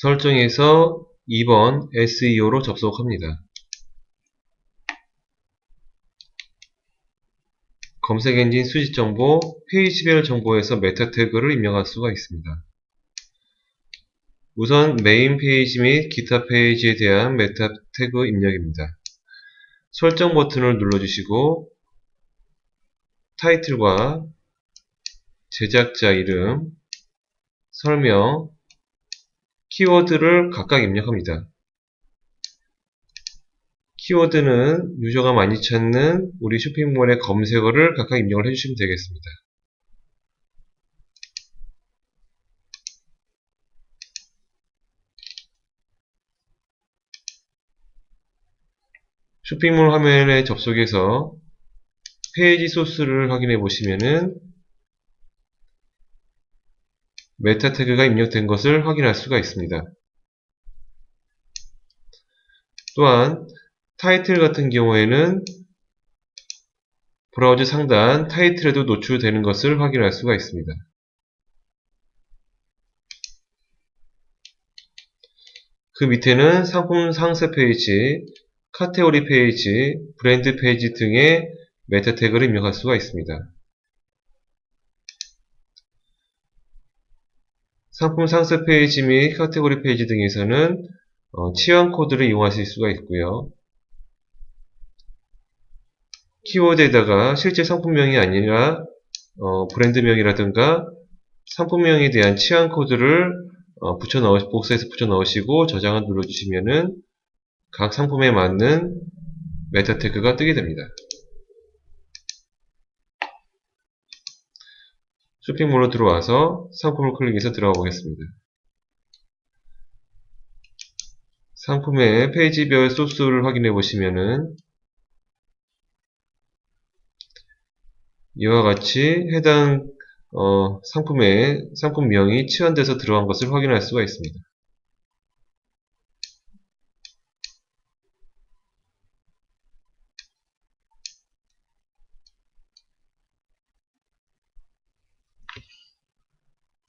설정에서 2번 SEO로 접속합니다. 검색 엔진 수집 정보, 페이지별 정보에서 메타 태그를 입력할 수가 있습니다. 우선 메인 페이지 및 기타 페이지에 대한 메타 태그 입력입니다. 설정 버튼을 눌러주시고 타이틀과 제작자 이름, 설명, 키워드를 각각 입력합니다. 키워드는 유저가 많이 찾는 우리 쇼핑몰의 검색어를 각각 입력을 해주시면 되겠습니다. 쇼핑몰 화면에 접속해서 페이지 소스를 확인해 보시면은 메타 태그가 입력된 것을 확인할 수가 있습니다. 또한 타이틀 같은 경우에는 브라우저 상단 타이틀에도 노출되는 것을 확인할 수가 있습니다. 그 밑에는 상품 상세 페이지, 카테고리 페이지, 브랜드 페이지 등의 메타 태그를 입력할 수가 있습니다. 상품 상세 페이지 및 카테고리 페이지 등에서는 어, 치환 코드를 이용하실 수가 있고요. 키워드에다가 실제 상품명이 아니라 어, 브랜드명이라든가 상품명에 대한 치환 코드를 어, 붙여 넣으 복사해서 붙여 넣으시고 저장을 눌러주시면은 각 상품에 맞는 메타 태그가 뜨게 됩니다. 쇼핑몰로 들어와서 상품을 클릭해서 들어가 보겠습니다. 상품의 페이지별 소스를 확인해 보시면은 이와 같이 해당 어, 상품의 상품명이 치환돼서 들어간 것을 확인할 수가 있습니다.